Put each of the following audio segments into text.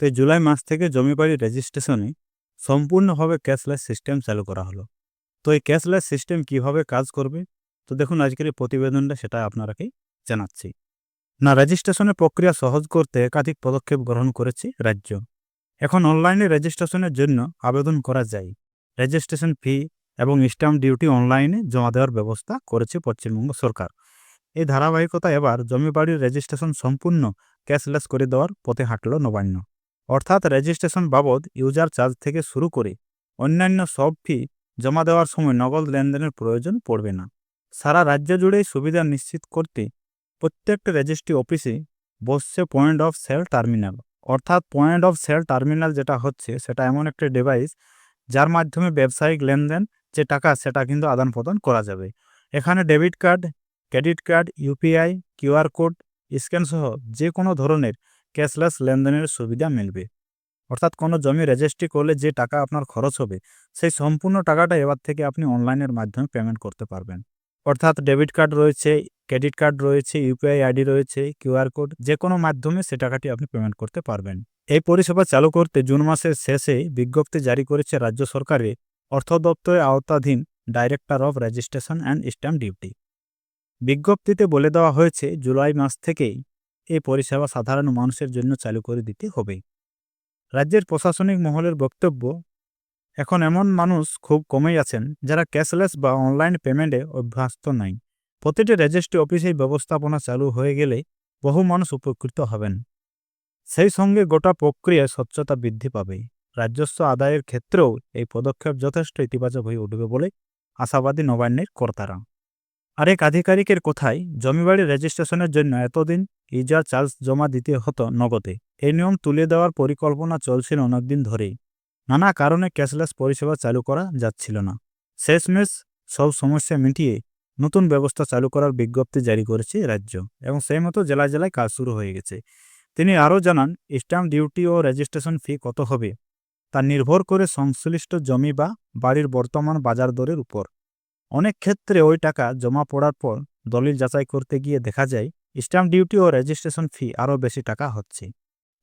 তো এই জুলাই মাস থেকে জমি বাড়ি রেজিস্ট্রেশনে সম্পূর্ণভাবে ক্যাশলেস সিস্টেম চালু করা হলো। তো এই ক্যাশলেস সিস্টেম কীভাবে কাজ করবে? তো দেখুন, আজকের এই প্রতিবেদনটা সেটা আপনারাকেই জানাচ্ছি। না রেজিস্ট্রেশনের প্রক্রিয়া সহজ করতে একাধিক পদক্ষেপ গ্রহণ করেছে রাজ্য। এখন অনলাইনে রেজিস্ট্রেশনের জন্য আবেদন করা যায়। রেজিস্ট্রেশন ফি এবং স্ট্যাম্প ডিউটি অনলাইনে জমা দেওয়ার ব্যবস্থা করেছে পশ্চিমবঙ্গ সরকার। এই ধারাবাহিকতা এবার জমি বাড়ির রেজিস্ট্রেশন সম্পূর্ণ ক্যাশলেস করে দেওয়ার পথে হাঁটল নবান্ন। অর্থাৎ রেজিস্ট্রেশন বাবদ ইউজার চার্জ থেকে শুরু করে অন্যান্য সব ফি জমা দেওয়ার সময় নগদ লেনদেনের প্রয়োজন পড়বে না। সারা রাজ্য জুড়েই সুবিধা নিশ্চিত করতে প্রত্যেকটা রেজিস্ট্রি অফিসে বসছে পয়েন্ট অফ সেল টার্মিনাল অর্থাৎ পয়েন্ট অফ সেল টার্মিনাল যেটা হচ্ছে, সেটা এমন একটা ডিভাইস যার মাধ্যমে ব্যবসায়িক লেনদেন যে টাকা, সেটা কিন্তু আদান প্রদান করা যাবে। এখানে debit card credit card UPI QR code scan সহ যে কোনো ধরনের ক্যাশলেস লেনদেনের সুবিধা মিলবে। অর্থাৎ কোনো জমি রেজিস্ট্রি করলে যে টাকা আপনার খরচ হবে, সেই সম্পূর্ণ টাকাটা এবার থেকে আপনি অনলাইনের মাধ্যমে পেমেন্ট করতে পারবেন। অর্থাৎ ডেবিট কার্ড রয়েছে, ক্রেডিট কার্ড রয়েছে ইউপিআই আইডি রয়েছে কিউআর কোড, যে কোনো মাধ্যমে সে টাকাটি আপনি পেমেন্ট করতে পারবেন। এই পরিষেবা চালু করতে জুন মাসের শেষে বিজ্ঞপ্তি জারি করেছে রাজ্য সরকারের অর্থ দপ্তরের আওতাধীন director of registration and stamp duty. বিজ্ঞপ্তিতে বলে দেওয়া হয়েছে, জুলাই মাস থেকেই এই পরিষেবা সাধারণ মানুষের জন্য চালু করে দিতে হবে। রাজ্যের প্রশাসনিক মহলের বক্তব্য, এখন এমন মানুষ খুব কমেই আছেন যারা ক্যাশলেস বা অনলাইন পেমেন্টে অভ্যস্ত নাই প্রতিটি রেজিস্ট্রি অফিসেই ব্যবস্থাপনা চালু হয়ে গেলে বহু মানুষ উপকৃত হবেন। সেই সঙ্গে গোটা প্রক্রিয়ায় স্বচ্ছতা বৃদ্ধি পাবে। রাজস্ব আদায়ের ক্ষেত্রেও এই পদক্ষেপ যথেষ্ট ইতিবাচক হয়ে উঠবে বলে আশাবাদী নবান্নের কর্তারা। আরেক আধিকারিকের কথায় জমিবাড়ি রেজিস্ট্রেশনের জন্য এতদিন ইজার চার্জ জমা দিতে হতো নগদে। এই নিয়ম তুলে দেওয়ার পরিকল্পনা চলছিল অনেকদিন ধরেই। নানা কারণে ক্যাশলেস পরিষেবা চালু করা যাচ্ছিল না। শেষমেশ সব সমস্যা মিটিয়ে নতুন ব্যবস্থা চালু করার বিজ্ঞপ্তি জারি করেছে রাজ্য এবং সেই মতো জেলায় জেলায় কাজ শুরু হয়ে গেছে। তিনি আরও জানান, স্ট্যাম্প ডিউটি ও রেজিস্ট্রেশন ফি কত হবে? তা নির্ভর করে সংশ্লিষ্ট জমি বা বাড়ির বর্তমান বাজার দরের উপর। অনেক ক্ষেত্রে ওই টাকা জমা পড়ার পর দলিল যাচাই করতে গিয়ে দেখা যায়, স্ট্যাম্প ডিউটি ও রেজিস্ট্রেশন ফি আরও বেশি টাকা হচ্ছে।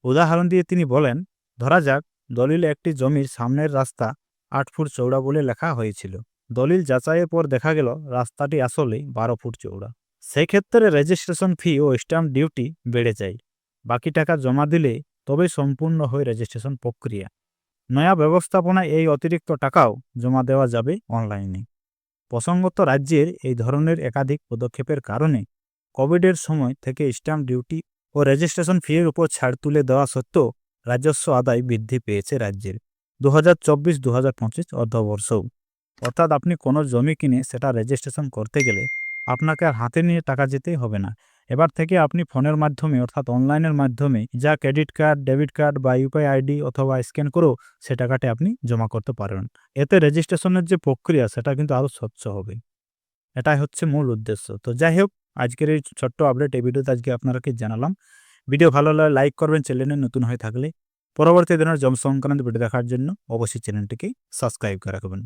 উদাহরণ দিয়ে তিনি বলেন, ধরা যাক, দলিলে একটি জমির সামনের রাস্তা আট ফুট চৌড়া বলে লেখা হয়েছিল। দলিল যাচাইয়ের পর দেখা গেল, রাস্তাটি আসলে বারো ফুট চৌড়া সেই ক্ষেত্রে রেজিস্ট্রেশন ফি ও স্ট্যাম্প ডিউটি বেড়ে যায়। বাকি টাকা জমা দিলে তবেই সম্পূর্ণ হয় রেজিস্ট্রেশন প্রক্রিয়া। নয়া ব্যবস্থাপনায় এই অতিরিক্ত টাকাও জমা দেওয়া যাবে অনলাইনে। প্রসঙ্গত রাজ্যের এই ধরনের একাধিক পদক্ষেপের কারণে কোভিডের সময় থেকে স্ট্যাম্প ডিউটি ও রেজিস্ট্রেশন ফির উপর ছাড় তুলে দেওয়া সত্ত্বেও রাজস্ব আদায় বৃদ্ধি পেয়েছে রাজ্যের দু হাজার চব্বিশ দু হাজার পঁচিশ অর্ধবর্ষও। অর্থাৎ আপনি কোনো জমি কিনে সেটা রেজিস্ট্রেশন করতে গেলে আপনাকে আর হাতে নিয়ে টাকা যেতেই হবে না। এবার থেকে আপনি ফোনের মাধ্যমে অর্থাৎ অনলাইনের মাধ্যমে যা ক্রেডিট কার্ড, ডেবিট কার্ড বা ইউপিআই আইডি অথবা স্ক্যান করেও সে টাকাটি আপনি জমা করতে পারবেন এতে রেজিস্ট্রেশনের যে প্রক্রিয়া, সেটা কিন্তু আরও স্বচ্ছ হবে। এটাই হচ্ছে মূল উদ্দেশ্য। তো যাই হোক, আজকের এই ছোট্ট আপডেট এই ভিডিওতে আজকে আপনারাকে জানালাম। ভিডিও ভালো লাগলে লাইক করবেন চ্যানেলে নতুন হয়ে থাকলে। পরবর্তী দিনের জম সংক্রান্ত ভিডিও দেখার জন্য অবশ্যই চ্যানেলটিকে সাবস্ক্রাইব করে রাখবেন।